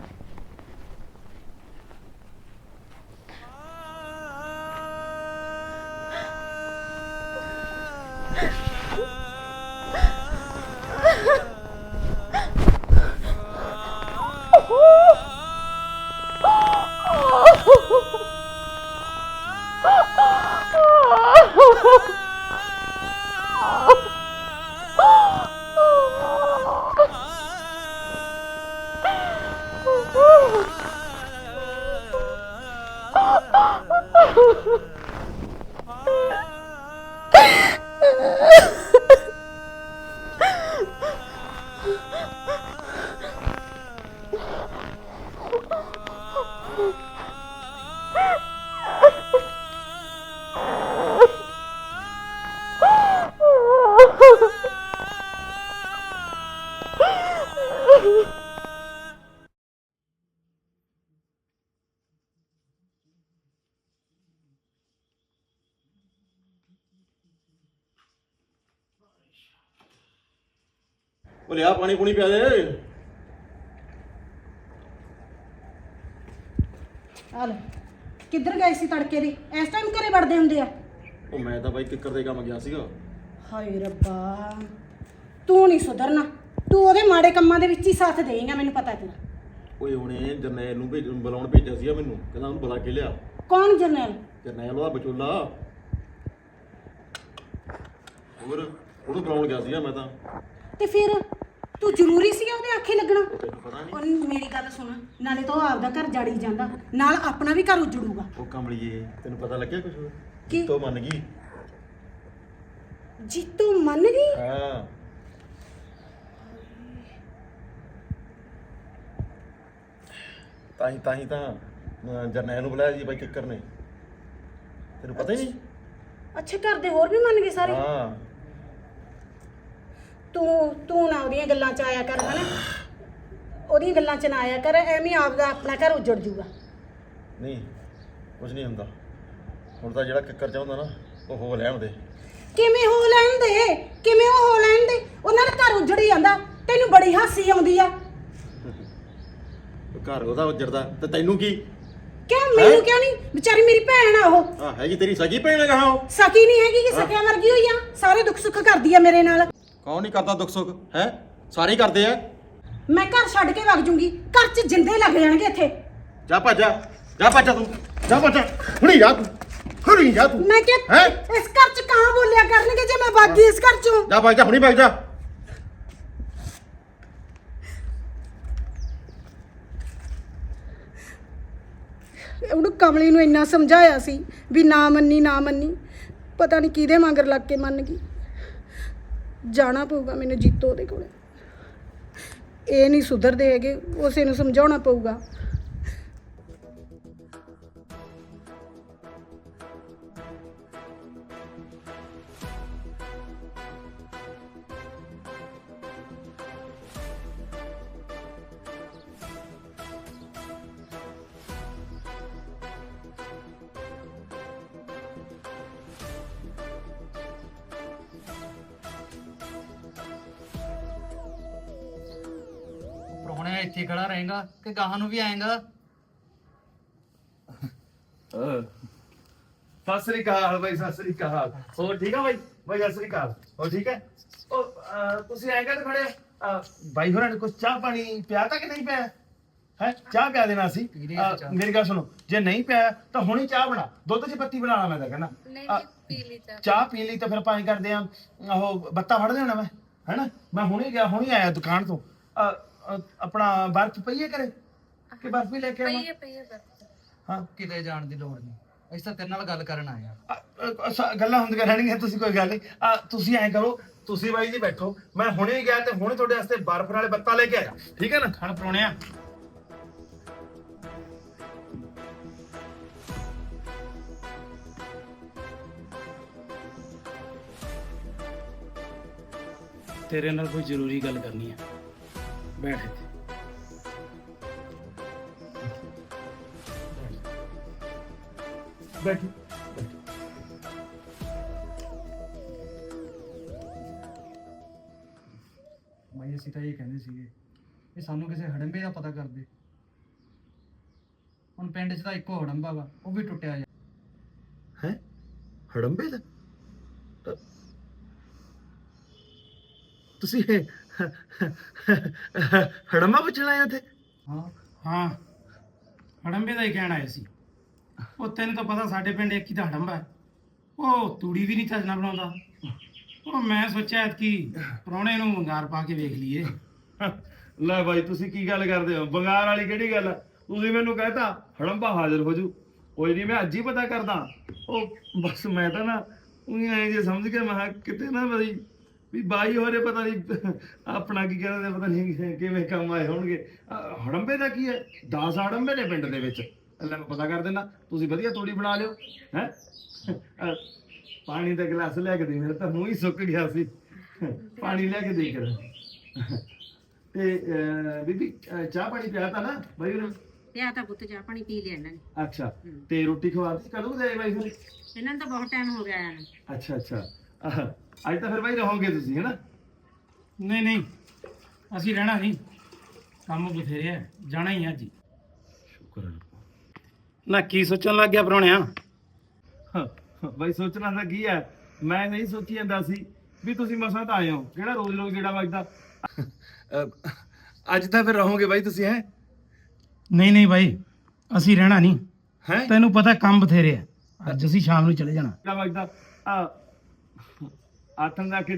ਉਹ ਲਿਆ ਪਾਣੀ ਪੂਣੀ ਪਿਆ ਦੇ। ਆ ਲੈ ਕਿੱਧਰ ਗਏ ਸੀ ਤੜਕੇ ਦੇ? ਇਸ ਟਾਈਮ ਘਰੇ ਵੜਦੇ ਹੁੰਦੇ ਆ। ਉਹ ਮੈਂ ਤਾਂ ਬਾਈ ਕਿੱਕਰ ਦੇ ਕੰਮ ਗਿਆ ਸੀਗਾ। ਹਾਏ ਰੱਬਾ ਤੂੰ ਨਹੀਂ ਸੁਧਰਨਾ। ਤੂੰ ਉਹਦੇ ਮਾੜੇ ਕੰਮਾਂ ਦੇ ਵਿੱਚ ਹੀ ਸਾਥ ਦੇਏਗਾ ਮੈਨੂੰ ਪਤਾ ਤੇਰਾ ਓਏ ਉਹਨੇ ਜਰਨੈਲ ਨੂੰ ਭੇਜ ਬੁਲਾਉਣ ਭੇਜਿਆ ਸੀਗਾ ਮੈਨੂੰ। ਕਹਿੰਦਾ ਉਹਨੂੰ ਬੁਲਾ ਕੇ ਲਿਆ। ਕੌਣ ਜਰਨੈਲ? ਜਰਨੈਲ ਉਹਦਾ ਬਚੋਲਾ ਹੋਰ ਉਹਨੂੰ ਬੁਲਾਉਣ ਗਿਆ ਸੀਗਾ ਮੈਂ ਤਾਂ। ਤੇ ਫਿਰ ਤੂੰ ਜ਼ਰੂਰੀ ਸੀ ਉਹਦੇ ਆਖੇ ਲੱਗਣਾ। ਉਹ ਤੈਨੂੰ ਪਤਾ ਨਹੀਂ ਉਹ ਮੇਰੀ ਗੱਲ ਸੁਣ ਨਾਲੇ ਤਾਂ ਉਹ ਆਪਦਾ ਘਰ ਜਾੜੀ ਜਾਂਦਾ। ਨਾਲ ਆਪਣਾ ਵੀ ਘਰ ਉਜੜੂਗਾ। ਉਹ ਕਮਲੀਏ ਤੈਨੂੰ ਪਤਾ ਲੱਗਿਆ ਕੁਝ ਕੀ? ਤੋਂ ਮੰਨ ਗਈ? ਜੀਤੂ ਮੰਨ ਗਈ? ਹਾਂ। ਤਾਂ ਹੀ ਤਾਂ ਹੀ ਤਾਂ ਅਹ, ਜਰਨੈਲ ਨੂੰ ਬੁਲਾਇਆ ਜੀ ਬਾਈ ਕਿੱਕਰ ਨੇ। ਤੈਨੂੰ ਪਤਾ ਹੀ ਨਹੀਂ? ਅੱਛਾ ਘਰ ਦੇ ਹੋਰ ਵੀ ਮੰਨ ਗਏ ਸਾਰੇ? ਹਾਂ। ਤੂੰ ਤੂੰ ਨਾ ਉਹਦੀਆਂ ਗੱਲਾਂ 'ਚ ਆਇਆ ਕਰ ਹਨਾ? ਉਹਦੀਆਂ ਗੱਲਾਂ 'ਚ ਨਾ ਆਇਆ ਕਰ ਐਵੇਂ ਆਪਦਾ ਆਪਣਾ ਘਰ ਉਜੜ ਜੂਗਾ। ਨਹੀਂ ਕੁਝ ਨਹੀਂ ਹੁੰਦਾ। ਹੁਣ ਤਾਂ ਜਿਹੜਾ ਕਿੱਕਰ ਚਾਹੁੰਦਾ ਨਾ ਉਹ ਹੋ ਲੈਣ ਦੇ। ਕਿਵੇਂ ਹੋ ਲੈਣ ਦੇ? ਕਿਵੇਂ ਉਹ ਹੋ ਲੈਣ ਦੇ? ਉਹਨਾਂ ਦਾ ਘਰ ਉਜੜ ਜਾਂਦਾ। ਤੈਨੂੰ ਬੜੀ ਹਾਸੀ ਆਉਂਦੀ ਆ। ਘਰ ਉਹਦਾ ਉੱਜੜਦਾ ਤੇ ਤੈਨੂੰ ਕੀ? ਕਿਉਂ? ਮੈਨੂੰ ਕਿਉਂ ਨਹੀਂ? ਵਿਚਾਰੀ ਮੇਰੀ ਭੈਣ ਆ ਉਹ। ਆ ਹੈਗੀ ਤੇਰੀ ਸਗੀ ਭੈਣ ਕਹਾ ਉਹ? ਸਕੀ ਨਹੀਂ ਹੈਗੀ ਕਿ ਸਕਿਆ ਵਰਗੀ ਹੋਈ ਆ। ਸਾਰੇ ਦੁੱਖ ਸੁੱਖ ਕਰਦੀ ਆ ਮੇਰੇ ਨਾਲ। ਕੌਣ ਨਹੀਂ ਕਰਦਾ ਦੁੱਖ ਸੁੱਖ? ਹੈ? ਸਾਰੇ ਹੀ ਕਰਦੇ ਆ। ਮੈਂ ਘਰ ਛੱਡ ਕੇ ਵਗ ਜੂੰਗੀ। ਘਰ 'ਚ ਜਿੰਦੇ ਲੱਗ ਜਾਣਗੇ ਇੱਥੇ। ਜਾ ਭੱਜ ਜਾ ਜਾ ਭੱਜ ਜਾ ਤੂੰ। ਜਾ ਭੱਜ। ਜਾ ਹੁਣੀ ਜਾ ਤੂੰ। ਹੁਣੀ ਜਾ ਤੂੰ। ਮੈਂ ਕਿ ਹੈਂ? ਇਸ ਘਰ 'ਚ ਕਹਾਂ ਬੋਲਿਆ ਕਰਨਗੇ ਜੇ ਮੈਂ ਵਗ ਗਈ ਇਸ ਘਰ 'ਚੋਂ। ਜਾ ਭੱਜ ਜਾ ਹੁਣੀ ਭੱਜ। ਜਾ ਉਹਨੂੰ ਕਮਲੀ ਨੂੰ ਇੰਨਾ ਸਮਝਾਇਆ ਸੀ ਵੀ ਨਾ ਮੰਨੀ ਨਾ ਮੰਨੀ। ਪਤਾ ਨਹੀਂ ਕਿਹਦੇ ਮਗਰ ਲੱਗ ਕੇ ਮੰਨ ਗਈ। ਜਾਣਾ ਪਊਗਾ ਮੈਨੂੰ ਜੀਤੋ ਉਹਦੇ ਕੋਲ। ਇਹ ਨਹੀਂ ਸੁਧਰਦੇ ਹੈਗੇ ਉਸੇ ਨੂੰ ਸਮਝਾਉਣਾ ਪਊਗਾ। ਪ੍ਰਾਹੁਣਾ ਇੱਥੇ ਖੜਾ ਰਹੇਗਾ ਕਿ ਗਾਹਾਂ ਨੂੰ ਵੀ ਆਏਗਾ। ਸਤਿ ਸ੍ਰੀ ਅਕਾਲ ਬਾਈ ਸਤਿ ਸ੍ਰੀ ਅਕਾਲ। ਹੋਰ ਠੀਕ ਆ ਬਾਈ? ਬਾਈ ਸਤਿ ਸ੍ਰੀ ਅਕਾਲ। ਹੋਰ ਠੀਕ ਹੈ? ਉਹ ਅਹ, ਤੁਸੀਂ ਐਂ ਕਹਿੰਦੇ ਖੜੇ ਅਹ, ਬਾਈ ਹੋਰਾਂ ਨੇ ਕੁਝ ਚਾਹ ਪਾਣੀ ਪਿਆ ਤਾਂ ਕਿ ਨਹੀਂ ਪਿਆ? ਹੈ? ਚਾਹ ਪਿਆ ਦੇਣਾ ਸੀ। ਪੀ ਲਈ ਅਹ, ਚਾਹ। ਮੇਰੀ ਗੱਲ ਸੁਣੋ ਜੇ ਨਹੀਂ ਪਿਆ ਤਾਂ ਹੁਣੀ ਚਾਹ ਬਣਾ। ਦੁੱਧ 'ਚ ਪੱਤੀ ਬਣਾਣਾ ਮੈਂ ਤਾਂ ਕਹਿੰਦਾ। ਨਹੀਂ ਅਹ, ਜੀ ਪੀ ਲਈ ਚਾਹ। ਚਾਹ ਪੀ ਲਈ ਤਾਂ ਫਿਰ ਆਪਾਂ ਐਂ ਕਰਦੇ ਆ ਉਹ ਬੱਤਾ ਫੜ ਦੇਣਾ ਮੈਂ। ਹੈਨਾ? ਮੈਂ ਹੁਣੇ ਗਿਆ ਹੁਣੇ ਆਇਆ ਦੁਕਾਨ ਤੋਂ। ਅਹ, ਆਪਣਾ ਬਰਫ ਪਈ ਹੈ ਘਰੇ? ਕਿ ਬਰਫ ਵੀ ਲੈ ਕੇ ਆਵਾਂ? ਪਈਏ ਪਈਏ ਬਸ ਹਾਂ ਕਿਤੇ ਜਾਣ ਦੀ ਲੋੜ ਨਹੀਂ। ਅਸੀਂ ਤਾਂ ਤੇਰੇ ਨਾਲ ਗੱਲ ਕਰਨ ਆਏ ਆ ਅ- ਅ- ਅ- ਗੱਲਾਂ ਹੁੰਦੀਆਂ ਰਹਿਣਗੀਆਂ ਤੁਸੀਂ ਕੋਈ ਗੱਲ ਨਹੀਂ। ਆ ਤੁਸੀਂ ਐਂ ਕਰੋ ਤੁਸੀਂ ਬਾਈ ਜੀ ਬੈਠੋ। ਮੈਂ ਹੁਣੇ ਗਿਆ ਤੇ ਹੁਣੇ ਤੁਹਾਡੇ ਵਾਸਤੇ ਬਰਫ਼ ਵਾਲੇ ਬੱਤਾ ਲੈ ਕੇ ਆਇਆ। ਠੀਕ ਹੈ ਨਾ? ਖਾਣ ਪਰੋਣਿਆ ਤੇਰੇ ਨਾਲ ਕੋਈ ਜ਼ਰੂਰੀ ਗੱਲ ਕਰਨੀ ਹੈ ਬੈਠ ਇੱਥੇ ਬੈਠੋ ਮੈਂ ਇਹ ਕਹਿੰਦੇ ਸੀਗੇ ਇਹ ਸਾਨੂੰ ਕਿਸੇ ਹੜੰਬੇ ਦਾ ਪਤਾ ਕਰਦੇ। ਹੁਣ ਪਿੰਡ 'ਚ ਤਾਂ ਇੱਕੋ ਹੜੰਬਾ ਵਾ ਉਹ ਵੀ ਟੁੱਟਿਆ ਜਾ ਹੈ? ਹੜੰਬੇ ਦਾ? ਅ, ਤੁਸੀਂ ਹੜੰਬਾ ਪੁੱਛਣ ਆਏ ਉੱਥੇ? ਹਾਂ ਹਾਂ। ਹੜੰਬੇ ਦਾ ਹੀ ਕਹਿਣ ਆਏ ਸੀ। ਉਹ ਤੈਨੂੰ ਤਾਂ ਪਤਾ ਸਾਡੇ ਪਿੰਡ ਇੱਕ ਹੀ ਤਾਂ ਹੜੰਬਾ ਹੈ। ਉਹ ਤੂੜੀ ਵੀ ਨਹੀਂ ਚੱਜਣਾ ਬਣਾਉਂਦਾ। ਉਹ ਮੈਂ ਸੋਚਿਆ ਕਿ ਪ੍ਰਾਹੁਣੇ ਨੂੰ ਵੰਗਾਰ ਪਾ ਕੇ ਵੇਖ ਲਈਏ। ਲੈ ਬਾਈ ਤੁਸੀਂ ਕੀ ਗੱਲ ਕਰਦੇ ਹੋ? ਬੰਗਾਰ ਵਾਲੀ ਕਿਹੜੀ ਗੱਲ ਆ? ਤੁਸੀਂ ਮੈਨੂੰ ਕਹਤਾ ਹੜੰਬਾ ਹਾਜ਼ਰ ਹੋ ਜੂ। ਕੋਈ ਨਹੀਂ ਮੈਂ ਅੱਜ ਹੀ ਪਤਾ ਕਰਦਾ। ਉਹ ਬਸ ਮੈਂ ਤਾਂ ਨਾ ਉਹੀ ਐਂ ਜੇ ਸਮਝ ਕੇ ਮੈਂ ਕਿਹਾ ਕਿਤੇ ਨਾ ਬਈ। ਵੀ ਬਾਈ ਹੋਰੇ ਪਤਾ ਨਹੀਂ ਆਪਣਾ ਕੀ ਕਹਿੰਦੇ ਪਤਾ ਨਹੀਂ ਕਿਵੇਂ ਕੰਮ ਆਏ ਹੋਣਗੇ। ਹੜੰਬੇ ਦਾ ਕੀ ਹੈ? 10 ਹੜੰਬੇ ਨੇ ਪਿੰਡ ਦੇ ਵਿੱਚ। ਲੈ ਮੈਂ ਪਤਾ ਕਰ ਦਿੰਦਾ ਤੁਸੀਂ ਵਧੀਆ ਤੋੜੀ ਬਣਾ ਲਿਓ ਹੈ? ਪਾਣੀ ਦਾ ਗਲਾਸ ਲੈ ਕੇ ਦੇ ਮੇਰਾ ਤਾਂ ਮੂੰਹ ਹੀ ਸੁੱਕ ਗਿਆ ਸੀ। ਪਾਣੀ ਲੈ ਕੇ ਦੇ ਕਰ ਤੇ ਬੀਬੀ ਚਾਹ ਪਾਣੀ ਪਿਆ ਤਾਂ ਨਾ ਬਾਈ ਹੋਰਾਂ? ਨੇ? ਪਿਆ ਤਾਂ ਪੁੱਤ ਚਾਹ ਪਾਣੀ ਪੀ ਲਿਆ ਇਹਨਾਂ ਨੇ। ਅੱਛਾ ਤੇ ਰੋਟੀ ਖਵਾਤੀ ਕਦੋਂ ਦੇ ਬਾਈ ਫਿਰ? ਇਹਨਾਂ ਨੂੰ ਤਾਂ ਬਹੁਤ ਟਾਈਮ ਹੋ ਗਿਆ ਆਇਆ ਨੂੰ। ਅੱਛਾ ਅੱਛਾ। ਅੱਜ ਤਾਂ ਫਿਰ ਬਾਈ ਰਹੋਗੇ ਤੁਸੀਂ ਹੈਨਾ? ਨਹੀਂ ਨਹੀਂ। ਅਸੀਂ ਰਹਿਣਾ ਨਹੀਂ। ਕੰਮ ਬਥੇਰੇ ਹੈ ਜਾਣਾ ਹੀ ਅੱਜ ਹੀ। ਸ਼ੁਕਰ ਹੈ ਨਾ ਕੀ ਸੋਚਣ ਲੱਗ ਗਿਆ ਪਰੋਣਿਆ ਬਾਈ ਸੋਚਣਾ ਤਾਂ ਕੀ ਹੈ ਮੈਂ ਨਹੀਂ ਸੋਚੀ ਜਾਂਦਾ ਸੀ ਵੀ ਤੁਸੀਂ ਮਸਾਂ ਤਾਂ ਆਏ ਹੋ। ਕਿਹੜਾ ਰੋਜ਼ ਰੋਜ਼ ਜਿਹੜਾ ਵੱਜਦਾ? ਅੱਜ ਤਾਂ ਫਿਰ ਰਹੋਗੇ ਬਾਈ ਤੁਸੀਂ ਹੈ? ਨਹੀਂ ਨਹੀਂ ਬਾਈ। ਅਸੀਂ ਰਹਿਣਾ ਨਹੀਂ। ਹੈ? ਤੈਨੂੰ ਪਤਾ ਕੰਮ ਬਥੇਰੇ ਆ। ਅੱਜ ਅਸੀਂ ਸ਼ਾਮ ਨੂੰ ਚਲੇ ਜਾਣਾ। ਜਿਹੜਾ ਵੱਜਦਾ। ਆ ਆਥਨ ਦਾ ਕਿ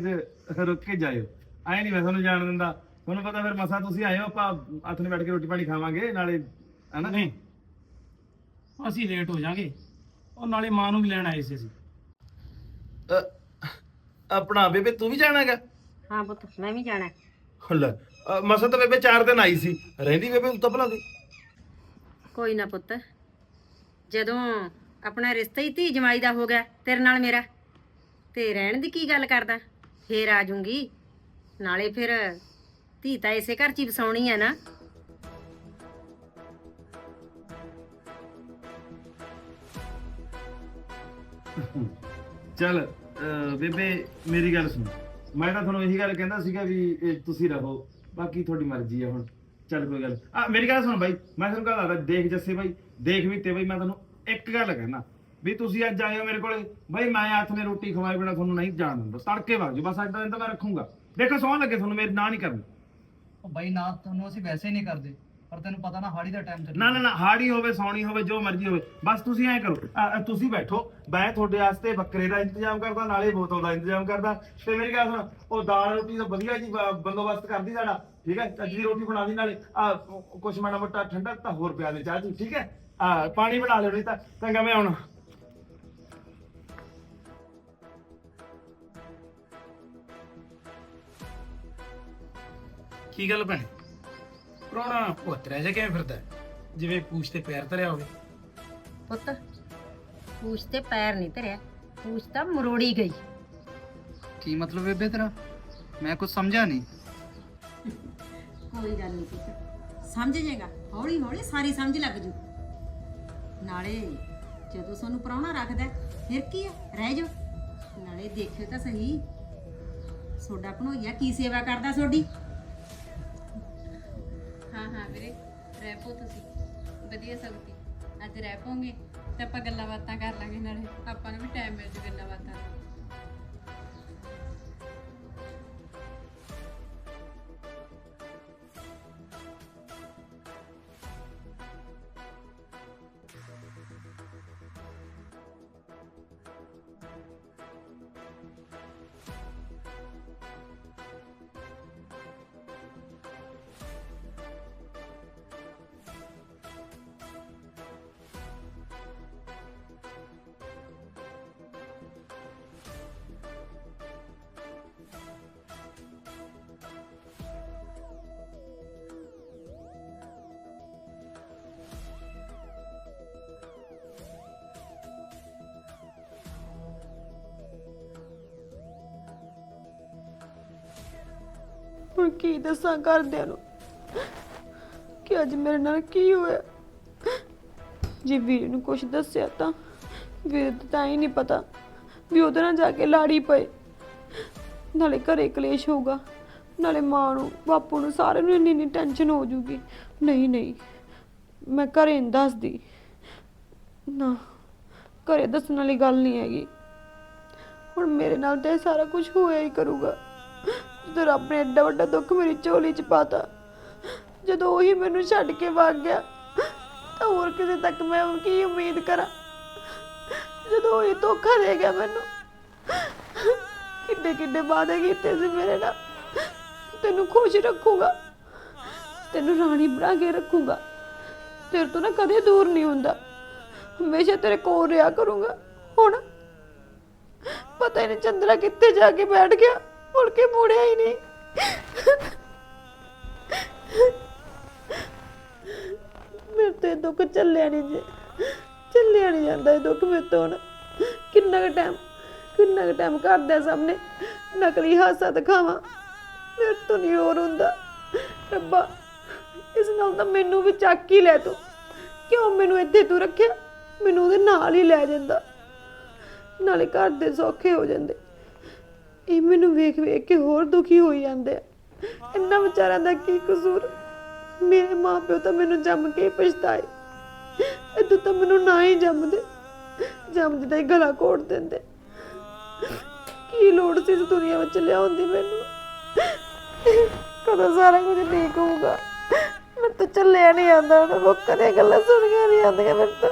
ਰੁਕ ਕੇ ਜਾਇਓ। ਐ ਨਹੀਂ ਮੈਂ ਤੁਹਾਨੂੰ ਜਾਣ ਦਿੰਦਾ। ਤੁਹਾਨੂੰ ਪਤਾ ਫਿਰ ਮਸਾਂ ਤੁਸੀਂ ਆਏ ਹੋ ਆਪਾਂ ਆਥਨ ਬੈਠ ਕੇ ਰੋਟੀ ਪਾਣੀ ਖਾਵਾਂਗੇ ਨਾਲੇ ਹਨਾ? ਨਹੀਂ। ਅਸੀਂ ਲੇਟ ਹੋ ਜਾਾਂਗੇ। ਉਹ ਨਾਲੇ ਮਾਂ ਨੂੰ ਵੀ ਲੈਣ ਆਏ ਸੀ ਅਸੀਂ। ਆਪਣਾ ਬੇਬੇ ਤੂੰ ਵੀ ਜਾਣਾਗਾ ਹਾਂ ਪੁੱਤ ਮੈਂ ਵੀ ਜਾਣਾ। ਲੈ ਮਸਾਂ ਤਾਂ ਬੇਬੇ 4 ਦਿਨ ਆਈ ਸੀ। ਰਹਿੰਦੀ ਬੇਬੇ ਉੱਤਾ ਭਲਾ ਦੀ ਕੋਈ ਨਾ ਪੁੱਤ। ਜਦੋਂ ਆਪਣਾ ਰਿਸ਼ਤਾ ਹੀ ਧੀ ਜਮਾਈ ਦਾ ਹੋ ਗਿਆ ਤੇਰੇ ਨਾਲ ਮੇਰਾ। ਤੇ ਰਹਿਣ ਦੀ ਕੀ ਗੱਲ ਕਰਦਾ? ਫੇਰ ਆ ਜਾਊਂਗੀ। ਨਾਲੇ ਫਿਰ ਧੀ ਤਾਂ ਇਸੇ ਘਰ ਚ ਹੀ ਵਸਾਉਣੀ ਹੈ ਨਾ। ਚੱਲ, ਅਹ, ਬੇਬੇ, ਮੇਰੀ ਗੱਲ ਸੁਣ। ਮੈਂ ਤਾਂ ਤੁਹਾਨੂੰ ਇਹੀ ਗੱਲ ਕਹਿੰਦਾ ਸੀਗਾ ਵੀ ਇਹ ਤੁਸੀਂ ਰਹੋ। ਬਾਕੀ ਤੁਹਾਡੀ ਮਰਜ਼ੀ ਆ ਹੁਣ। ਚੱਲ ਕੋਈ ਗੱਲ ਆ, ਮੇਰੀ ਗੱਲ ਸੁਣ ਬਾਈ। ਮੈਂ ਤੁਹਾਨੂੰ ਗੱਲ ਆਦਾ ਦੇਖ ਜੱਸੇ ਬਾਈ। ਦੇਖ ਵੀ ਤੇ ਬਾਈ, ਮੈਂ ਤੁਹਾਨੂੰ ਇੱਕ ਗੱਲ ਕਹਿਣਾ। ਵੀ ਤੁਸੀਂ ਅੱਜ ਆਏ ਹੋ ਮੇਰੇ ਕੋਲੇ ਬਾਈ ਮੈਂ ਹੱਥ ਨੇ ਰੋਟੀ ਖਵਾਏ ਬਿਨਾ ਤੁਹਾਨੂੰ ਨਹੀਂ ਜਾਣ ਦਿੰਦਾ ਤੜਕੇ ਵਗ ਜਾਓ ਬਸ ਅੱਜ ਦਾ ਦਿਨ ਤਾਂ ਮੈਂ ਰੱਖੂੰਗਾ। ਦੇਖੋ ਸੌਣ ਲੱਗੇ ਤੁਹਾਨੂੰ ਮੇਰੇ ਨਾਂ ਨਹੀਂ ਕਰਨੀ। ਉਹ ਬਾਈ ਨਾ ਤੁਹਾਨੂੰ ਅਸੀਂ ਵੈਸੇ ਨਹੀਂ ਕਰਦੇ ਪਰ ਤੈਨੂੰ ਪਤਾ ਨਾ ਹਾੜੀ ਦਾ ਟਾਈਮ ਚੱਲ ਨਾ ਨਾ ਨਾ ਹਾੜੀ ਹੋਵੇ ਸੌਣੀ ਹੋਵੇ ਜੋ ਮਰਜ਼ੀ ਹੋਵੇ ਬਸ ਤੁਸੀਂ ਐਂ ਕਰੋ ਅ, ਅ, ਤੁਸੀਂ ਬੈਠੋ ਮੈਂ ਤੁਹਾਡੇ ਵਾਸਤੇ ਬੱਕਰੇ ਦਾ ਇੰਤਜ਼ਾਮ ਕਰਦਾ ਨਾਲੇ ਬੋਤਲ ਦਾ ਇੰਤਜ਼ਾਮ ਕਰਦਾ ਤੇ ਮੇਰੀ ਗੱਲ ਸੁਣ ਉਹ ਦਾਲ ਰੋਟੀ ਦਾ ਵਧੀਆ ਜੀ ਬ- ਬੰਦੋਬਸਤ ਕਰਦੀ ਸਾਡਾ ਠੀਕ ਹੈ? ਅੱਜ ਦੀ ਰੋਟੀ ਬਣਾ ਦੀ ਨਾਲੇ ਆ ਕੁਛ ਮਾੜਾ ਮੋਟਾ ਠੰਡਾ ਤਾਂ ਹੋਰ ਪਿਆ ਦੇ ਚਾਹ ਜੀ ਠੀਕ ਹੈ? ਆ ਪਾਣੀ ਬਣਾ ਲਿਓ ਨਹੀਂ ਤਾਂ ਚੰਗਾ ਮੈਂ ਆਉਣਾ ਕੀ ਗੱਲ ਭੈਣੇ? ਪਰੋਣਾ ਪੋਤਰਿਆ ਜਿਹਾ ਕਿਵੇਂ ਫਿਰਦਾ ਹੈ? ਜਿਵੇਂ ਪੂਛ ਤੇ ਪੈਰ ਧਰਿਆ ਹੋਵੇ। ਪੁੱਤ ਪੂਛ ਤੇ ਪੈਰ ਨਹੀਂ ਧਰਿਆ ਪੂਛ ਤਾਂ ਮਰੋੜੀ ਗਈ। ਕੀ ਮਤਲਬ ਬੇਬੇ ਤੇਰਾ? ਮੈਂ ਕੁਝ ਸਮਝਿਆ ਨਹੀਂ। ਕੋਈ ਗੱਲ ਨਹੀਂ ਪੁੱਤ ਸਮਝ ਜਾਏਗਾ ਹੌਲੀ ਹੌਲੀ ਸਾਰੀ ਸਮਝ ਲੱਗ ਜੂ। ਨਾਲੇ ਜਦੋਂ ਤੁਹਾਨੂੰ ਪ੍ਰਾਹੁਣਾ ਰੱਖਦਾ ਹੈ, ਫਿਰ ਕੀ ਆ ਰਹਿ ਜਾਓ। ਨਾਲੇ ਦੇਖਿਓ ਤਾਂ ਸਹੀ ਸੋਡਾ ਭਣੋਈਆ ਕੀ ਸੇਵਾ ਕਰਦਾ ਤੁਹਾਡੀ ਵਧੀਆ ਸਗਤੀ ਅੱਜ ਰਹਿ ਪੋਗੇ ਤੇ ਆਪਾਂ ਗੱਲਾਂ ਬਾਤਾਂ ਕਰ ਲਾਂਗੇ ਨਾਲੇ। ਆਪਾਂ ਨੂੰ ਵੀ ਟਾਈਮ ਮਿਲ ਜੂ ਗੱਲਾਂ ਬਾਤਾਂ ਦਾ ਹੁਣ ਕੀ ਦੱਸਾਂ ਘਰਦਿਆਂ ਨੂੰ ਕਿ ਅੱਜ ਮੇਰੇ ਨਾਲ ਕੀ ਹੋਇਆ? ਜੇ ਵੀਰ ਨੂੰ ਕੁਝ ਦੱਸਿਆ ਤਾਂ ਵੀਰ ਨੂੰ ਤਾਂ ਹੀ ਨਹੀਂ ਪਤਾ ਵੀ ਉਹਦੇ ਨਾਲ ਜਾ ਕੇ ਲਾੜੀ ਪਏ। ਨਾਲੇ ਘਰੇ ਕਲੇਸ਼ ਹੋਊਗਾ, ਨਾਲੇ ਮਾਂ ਨੂੰ, ਬਾਪੂ ਨੂੰ ਸਾਰਿਆਂ ਨੂੰ ਇੰਨੀ ਇੰਨੀ ਟੈਨਸ਼ਨ ਹੋ ਜੂਗੀ ਨਹੀਂ ਨਹੀਂ, ਮੈਂ ਘਰੇ ਨਹੀਂ ਦੱਸਦੀ। ਨਾ, ਘਰੇ ਦੱਸਣ ਵਾਲੀ ਗੱਲ ਨਹੀਂ ਹੈਗੀ। ਹੁਣ ਮੇਰੇ ਨਾਲ ਤਾਂ ਇਹ ਸਾਰਾ ਕੁਝ ਹੋਇਆ ਹੀ ਕਰੂਗਾ। ਜਦੋਂ ਰੱਬ ਨੇ ਐਡਾ ਵੱਡਾ ਦੁੱਖ ਮੇਰੀ ਝੋਲੀ 'ਚ ਪਾਤਾ, ਜਦੋਂ ਉਹੀ ਮੈਨੂੰ ਛੱਡ ਕੇ ਵਗ ਗਿਆ, ਤਾਂ ਹੋਰ ਕਿਸੇ ਤੱਕ ਮੈਂ ਕੀ ਉਮੀਦ ਕਰਾਂ? ਜਦੋਂ ਉਹ ਇਹ ਧੋਖਾ ਦੇ ਗਿਆ ਮੈਨੂੰ, ਕਿੱਡੇ ਕਿੱਡੇ ਵਾਅਦੇ ਕੀਤੇ ਸੀ ਮੇਰੇ ਨਾਲ। ਤੈਨੂੰ ਖੁਸ਼ ਰੱਖੂਗਾ, ਤੈਨੂੰ ਰਾਣੀ ਬਣਾ ਕੇ ਰੱਖੂਗਾ, ਤੇਰੇ ਤੋਂ ਨਾ ਕਦੇ ਦੂਰ ਨਹੀਂ ਹੁੰਦਾ। ਹਮੇਸ਼ਾ ਤੇਰੇ ਕੋਲ ਰਿਹਾ ਕਰੂੰਗਾ। ਹੁਣ ਪਤਾ ਹੀ ਨਹੀਂ ਚੰਦਰਾ ਕਿੱਥੇ ਜਾ ਕੇ ਬੈਠ ਗਿਆ। ਮੁੜ ਕੇ ਮੁੜਿਆ ਹੀ ਨਹੀਂ। ਮੇਰੇ ਤੇ ਦੁੱਖ ਚੱਲਿਆ ਨਹੀਂ ਜੇ। ਚੱਲਿਆ ਨਹੀਂ ਜਾਂਦਾ ਇਹ ਦੁੱਖ ਮੇਰੇ ਤੋਂ ਹੁਣ। ਕਿੰਨਾ ਕੁ ਟਾਈਮ ਕਿੰਨਾ ਕੁ ਟਾਈਮ ਕਰਦਿਆ ਸਾਹਮਣੇ ਨਕਲੀ ਹਾਸਾ ਦਿਖਾਵਾਂ। ਮੇਰੇ ਤੋਂ ਨਹੀਂ ਹੋਰ ਹੁੰਦਾ। ਰੱਬਾ, ਇਸ ਨਾਲ ਤਾਂ ਮੈਨੂੰ ਵੀ ਚੱਕ ਹੀ ਲੈ ਤੂੰ। ਕਿਉਂ ਮੈਨੂੰ ਇੱਥੇ ਤੂੰ ਰੱਖਿਆ? ਮੈਨੂੰ ਉਹਦੇ ਨਾਲ ਹੀ ਲੈ ਜਾਂਦਾ। ਨਾਲੇ ਘਰ ਦੇ ਸੌਖੇ ਹੋ ਜਾਂਦੇ। ਇਹ ਮੈਨੂੰ ਵੇਖ ਵੇਖ ਕੇ ਹੋਰ ਦੁਖੀ ਹੋਈ ਜਾਂਦੇ ਆ। ਇੰਨਾ ਵਿਚਾਰਾਂ ਦਾ ਕੀ ਕਸੂਰ? ਮੇਰੇ ਮਾਪਿਓ ਤਾਂ ਮੈਨੂੰ ਜੰਮ ਕੇ ਹੀ ਪਛਤਾਏ। ਇਦੋਂ ਤਾਂ ਮੈਨੂੰ ਨਾ ਹੀ ਜੰਮਦੇ। ਜੰਮਦੇ ਤਾਂ ਹੀ ਗਲਾ ਕੋੜ ਦਿੰਦੇ। ਕੀ ਲੋੜ ਸੀ ਇਸ ਦੁਨੀਆ ਵਿੱਚ ਲਿਆਉਣ ਦੀ ਮੈਨੂੰ? ਕਦੋਂ ਸਾਰਾ ਕੁਝ ਠੀਕ ਹੋਊਗਾ? ਮੈਂ ਤਾਂ ਚੱਲਿਆ ਨਹੀਂ ਆਉਂਦਾ ਉਹਨਾਂ ਲੋਕਾਂ ਦੀਆਂ ਗੱਲਾਂ ਸੁਣੀਆਂ ਨਹੀਂ ਆਉਂਦੀਆਂ ਮੇਰੇ ਤੋਂ।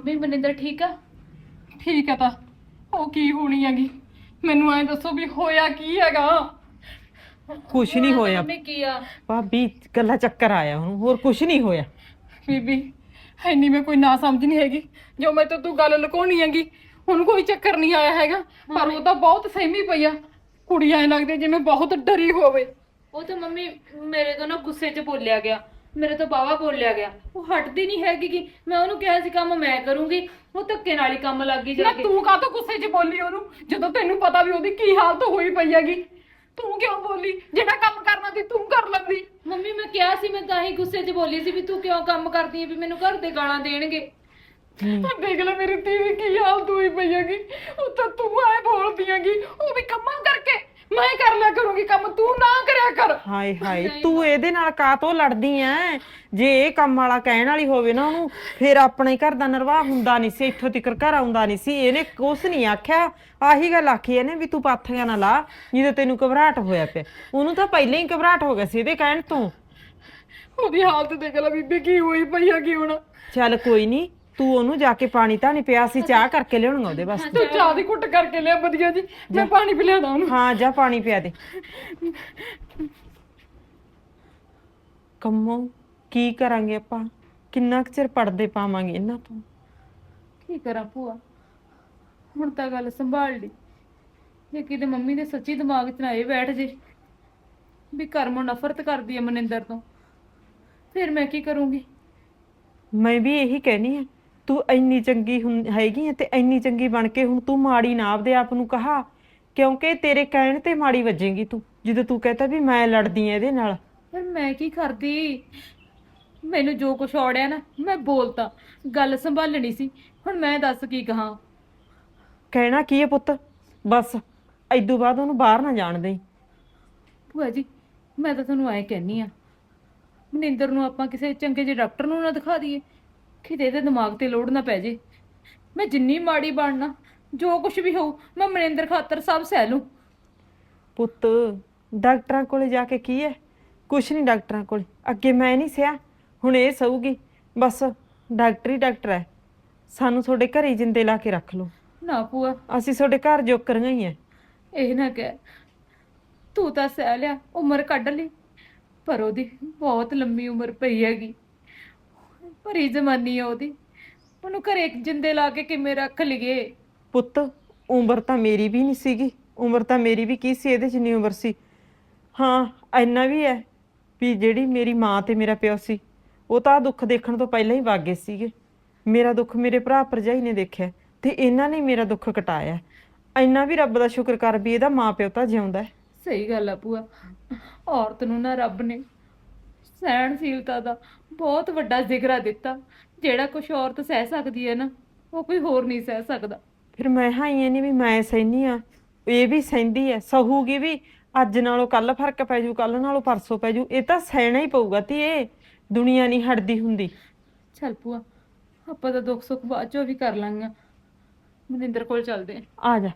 ਮੰਮੀ ਮਨਿੰਦਰ ਠੀਕ ਆ? ਠੀਕ ਆ ਤਾਂ। ਉਹ ਕੀ ਹੋਣੀ ਹੈਗੀ? ਮੈਨੂੰ ਐਂ ਦੱਸੋ ਵੀ ਹੋਇਆ ਕੀ ਹੈਗਾ? ਕੁਛ ਨਹੀਂ ਹੋਇਆ ਮੰਮੀ ਕੀ ਆ? ਭਾਬੀ ਗੱਲਾਂ ਚੱਕਰ ਆਇਆ ਉਹਨੂੰ। ਹੋਰ ਕੁਛ ਨਹੀਂ ਹੋਇਆ। ਬੀਬੀ ਐਨੀ ਮੈਂ ਕੋਈ ਨਾ ਸਮਝ ਨਹੀਂ ਹੈਗੀ। ਜੋ ਮੈਂ ਤੋਂ ਤੂੰ ਗੱਲ ਲੁਕਾਉਣੀ ਹੈਗੀ ਹੁਣ ਕੋਈ ਚੱਕਰ ਨਹੀਂ ਆਇਆ ਹੈਗਾ। ਪਰ ਉਹ ਤਾਂ ਬਹੁਤ ਸਹਿਮੀ ਪਈ ਆ। ਕੁੜੀ ਐਂ ਲੱਗਦੀ ਜਿਵੇਂ ਬਹੁਤ ਡਰੀ ਹੋਵੇ। ਉਹ ਤਾਂ ਮੰਮੀ ਮੇਰੇ ਤੋਂ ਨਾ ਗੁੱਸੇ 'ਚ ਬੋਲਿਆ ਗਿਆ। ਮੇਰੇ ਤੋਂ ਬਾਵਾ ਬੋਲਿਆ ਗਿਆ। ਉਹ ਹਟਦੀ ਨਹੀਂ ਹੈਗੀ ਕਿ ਮੈਂ ਉਹਨੂੰ ਕਿਹਾ ਸੀ ਕੰਮ ਮੈਂ ਕਰੂੰਗੀ। ਉਹ ਧੱਕੇ ਨਾਲ ਹੀ ਕੰਮ ਲੱਗ ਗਈ ਨਾ ਜਾ ਕੇ। ਤੂੰ ਕਾਹਤੋਂ ਗੁੱਸੇ 'ਚ ਬੋਲੀ ਉਹਨੂੰ? ਜਦੋਂ ਤੈਨੂੰ ਪਤਾ ਵੀ ਉਹਦੀ ਕੀ ਹਾਲਤ ਹੋਈ ਪਈ ਹੈਗੀ ਤੂੰ ਕਿਉਂ ਬੋਲੀ? ਜਿਹੜਾ ਕੰਮ ਕਰਨਾ ਸੀ ਤੂੰ ਕਰ ਲੈਂਦੀ। ਮੰਮੀ ਮੈਂ ਕਿਹਾ ਸੀ ਮੈਂ ਤਾਂ ਹੀ ਗੁੱਸੇ 'ਚ ਬੋਲੀ ਸੀ ਵੀ ਤੂੰ ਕਿਉਂ ਕੰਮ ਕਰਦੀ ਹੈ ਵੀ ਮੈਨੂੰ ਘਰ ਦੇ ਗਾਲਾਂ ਦੇਣਗੇ। ਆ ਦੇਖ ਲੈ ਮੇਰੀ ਧੀ ਦੀ ਕੀ ਹਾਲਤ ਹੋਈ ਪਈ ਹੈਗੀ। ਉਹ ਤਾਂ ਤੂੰ ਐ ਬੋਲਦੀ ਹੈਗੀ ਉਹ ਵੀ ਕੰਮਾਂ ਕਰਕੇ। ਮੈਂ ਕਰ ਲਿਆ ਕਰੂੰਗੀ ਕੰਮ ਤੂੰ ਨਾ ਕਰਿਆ ਕਰ। ਹਾਏ ਹਾਏ ਤੂੰ ਇਹਦੇ ਨਾਲ ਕਾਤੋਂ ਲੜਦੀ ਐ? ਜੇ ਇਹ ਕੰਮ ਵਾਲਾ ਕਹਿਣ ਵਾਲੀ ਹੋਵੇ ਨਾ ਉਹਨੂੰ ਫਿਰ ਆਪਣੇ ਘਰ ਦਾ ਨਿਰਵਾਹ ਹੁੰਦਾ ਨਹੀਂ ਸੀ ਇੱਥੋਂ ਤੱਕ ਘਰ ਆਉਂਦਾ ਨਹੀਂ ਸੀ। ਇਹਨੇ ਕੁਛ ਨਹੀਂ ਆਖਿਆ। ਆਹੀ ਗੱਲ ਆਖੀ ਇਹਨੇ ਵੀ ਤੂੰ ਪਾਥੀਆਂ ਨਾ ਲਾ ਜਿਹਦੇ ਤੈਨੂੰ ਘਬਰਾਹਟ ਹੋਇਆ ਪਿਆ। ਉਹਨੂੰ ਤਾਂ ਪਹਿਲਾਂ ਹੀ ਘਬਰਾਹਟ ਹੋ ਗਿਆ ਸੀ ਇਹਦੇ ਕਹਿਣ ਤੋਂ। ਉਹਦੀ ਹਾਲਤ ਦੇਖ ਲੈ ਬੀਬੀ ਕੀ ਹੋਈ ਪਈ ਹੈਗੀ ਹੁਣ? ਚੱਲ ਕੋਈ ਨਹੀਂ ਤੂੰ ਉਹਨੂੰ ਜਾ ਕੇ ਪਾਣੀ ਤਾਂ ਨਹੀਂ ਪਿਆ ਸੀ ਚਾਹ ਕਰਕੇ ਲਿਆਉਣਾ ਉਹਦੇ ਵਾਸਤੇ। ਤੂੰ ਚਾਹ ਦੀ ਕੁੱਟ ਕਰਕੇ ਲਿਆ ਵਧੀਆ ਜੀ ਮੈਂ ਪਾਣੀ ਪਿਲਾ ਦਾਂ ਉਹਨੂੰ। ਹਾਂ ਜਾ ਪਾਣੀ ਪਿਆ ਦੇ। ਕੰਮੋ ਕੀ ਕਰਾਂਗੇ ਆਪਾਂ? ਕਿੰਨਾ ਕੁ ਚਿਰ ਪੜਦੇ ਪਾਵਾਂਗੇ ਇਹਨਾਂ ਤੋਂ? ਕੀ ਕਰਾਂ ਭੂਆ? ਹੁਣ ਤਾਂ ਗੱਲ ਸੰਭਾਲ ਲਈ। ਜੇ ਕਿਤੇ ਮੰਮੀ ਦੇ ਸੱਚੀ ਦਿਮਾਗ 'ਚ ਨਾ ਇਹ ਬੈਠ ਜੇ ਵੀ ਕਰਮੋਂ ਨਫ਼ਰਤ ਕਰਦੀ ਹੈ ਮਨਿੰਦਰ ਤੋਂ ਫਿਰ ਮੈਂ ਕੀ ਕਰੂੰਗੀ? ਮੈਂ ਵੀ ਇਹੀ ਕਹਿਨੀ ਆ। ਤੂੰ ਇੰਨੀ ਚੰਗੀ ਹੁੰ- ਹੈਗੀ ਆ ਤੇ ਇੰਨੀ ਚੰਗੀ ਬਣ ਕੇ ਹੁਣ ਤੂੰ ਮਾੜੀ ਨਾ ਆਪਦੇ ਆਪ ਨੂੰ ਕਹਾ। ਕਿਉਂਕਿ ਤੇਰੇ ਕਹਿਣ ਤੇ ਮਾੜੀ ਵੱਜੇਗੀ ਤੂੰ ਜਦੋਂ ਤੂੰ ਕਹਤਾ ਵੀ ਮੈਂ ਲੜਦੀ ਆ ਇਹਦੇ ਨਾਲ। ਫਿਰ ਮੈਂ ਕੀ ਕਰਦੀ? ਮੈਨੂੰ ਜੋ ਕੁਛ ਔੜਿਆ ਨਾ ਮੈਂ ਬੋਲਤਾ ਗੱਲ ਸੰਭਾਲਣੀ ਸੀ। ਹੁਣ ਮੈਂ ਦੱਸ ਕੀ ਕਹਾਂ? ਕਹਿਣਾ ਕੀ ਹੈ ਪੁੱਤ? ਬਸ ਐਦੂ ਬਾਅਦ ਉਹਨੂੰ ਬਾਹਰ ਨਾ ਜਾਣ ਦੇਈ। ਭੂਆ ਜੀ ਮੈਂ ਤਾਂ ਤੁਹਾਨੂੰ ਐਂ ਕਹਿਨੀ ਆ ਮਨਿੰਦਰ ਨੂੰ ਆਪਾਂ ਕਿਸੇ ਚੰਗੇ ਜਿਹੇ ਡਾਕਟਰ ਨੂੰ ਨਾ ਦਿਖਾ ਦਈਏ। ਕਿਤੇ ਇਹਦੇ ਦਿਮਾਗ ਤੇ ਲੋੜ ਨਾ ਪੈ ਜੇ। ਮੈਂ ਜਿੰਨੀ ਮਾੜੀ ਬਣਨਾ ਜੋ ਕੁਝ ਵੀ ਹੋਊ ਮੈਂ ਮਨਿੰਦਰ ਖਾਤਰ ਸਭ ਸਹਿ ਲੂੰ। ਪੁੱਤ ਡਾਕਟਰਾਂ ਕੋਲੇ ਜਾ ਕੇ ਕੀ ਹੈ ਕੁਛ ਨਹੀਂ ਡਾਕਟਰਾਂ ਕੋਲ। ਅੱਗੇ ਮੈਂ ਨਹੀਂ ਸਿਆ ਹੁਣ ਇਹ ਸਹੂਗੀ। ਬਸ ਡਾਕਟਰ ਹੀ ਡਾਕਟਰ ਹੈ ਸਾਨੂੰ ਤੁਹਾਡੇ ਘਰੇ ਹੀ ਜਿੰਦੇ ਲਾ ਕੇ ਰੱਖ ਲਓ। ਨਾ ਭੂਆ। ਅਸੀਂ ਤੁਹਾਡੇ ਘਰ ਜੋਕਰੀਆਂ ਹੀ ਐ। ਇਹ ਨਾ ਕਹਿ ਤੂੰ ਤਾਂ ਸਹਿ ਲਿਆ ਉਮਰ ਕੱਢ ਲਈ। ਪਰ ਉਹਦੀ ਬਹੁਤ ਲੰਮੀ ਉਮਰ ਪਈ ਹੈਗੀ। ਭਰੀ ਜ਼ਮਾਨੀ ਆ ਉਹਦੀ। ਉਹਨੂੰ ਘਰੇ ਜਿੰਦੇ ਲਾ ਕੇ ਕਿਵੇਂ ਰੱਖ ਲਈਏ? ਪੁੱਤ ਉਮਰ ਤਾਂ ਮੇਰੀ ਵੀ ਨਹੀਂ ਸੀਗੀ। ਉਮਰ ਤਾਂ ਮੇਰੀ ਵੀ ਕੀ ਸੀ? ਇਹਦੇ ਜਿੰਨੀ ਉਮਰ ਸੀ। ਹਾਂ ਇੰਨਾ ਵੀ ਹੈ ਵੀ ਜਿਹੜੀ ਮੇਰੀ ਮਾਂ ਤੇ ਮੇਰਾ ਪਿਓ ਸੀ ਉਹ ਤਾਂ ਦੁੱਖ ਦੇਖਣ ਤੋਂ ਪਹਿਲਾਂ ਹੀ ਵਾਗੇ ਸੀਗੇ। ਮੇਰਾ ਦੁੱਖ ਮੇਰੇ ਭਰਾ ਭਰਜਾਈ ਨੇ ਦੇਖਿਆ ਤੇ ਇਹਨਾਂ ਨੇ ਮੇਰਾ ਦੁੱਖ ਕਟਾਇਆ। ਇੰਨਾ ਵੀ ਰੱਬ ਦਾ ਸ਼ੁਕਰ ਕਰ ਵੀ ਇਹਦਾ ਮਾਂ ਪਿਓ ਤਾਂ ਜਿਉਂਦਾ ਹੈ। ਸਹੀ ਗੱਲ ਆ ਭੂਆ। ਔਰਤ ਨੂੰ ਨਾ ਰੱਬ ਨੇ ਸਹਿਣਸ਼ੀਲਤਾ ਦਾ ਬਹੁਤ ਵੱਡਾ ਜ਼ਿਕਰਾ ਦਿੱਤਾ। ਜਿਹੜਾ ਕੁਝ ਔਰਤ ਸਹਿ ਸਕਦੀ ਹੈ ਨਾ ਉਹ ਕੋਈ ਹੋਰ ਨਹੀਂ ਸਹਿ ਸਕਦਾ। ਫਿਰ ਮੈਂ ਹਾਂ ਇਹ ਨਹੀਂ ਵੀ ਮੈਂ ਸਹਿਨੀ ਆ ਇਹ ਵੀ ਸਹਿੰਦੀ ਐ ਸਹੂਗੀ ਵੀ ਅੱਜ ਨਾਲੋਂ ਕੱਲ ਫ਼ਰਕ ਪੈ ਜੂ ਕੱਲ ਨਾਲੋਂ ਪਰਸੋਂ ਪੈ ਜੂ ਇਹ ਤਾਂ ਸਹਿਣਾ ਹੀ ਪਊਗਾ ਧੀਏ ਦੁਨੀਆ ਨਹੀਂ ਹਟਦੀ ਹੁੰਦੀ। ਚੱਲ ਭੂਆ ਆਪਾਂ ਤਾਂ ਦੁੱਖ ਸੁੱਖ ਬਾਅਦ ਚੋਂ ਵੀ ਕਰ ਲਾਂਗੇ। ਮਨਿੰਦਰ ਕੋਲ ਚੱਲਦੇ ਆਂ ਆ ਜਾ।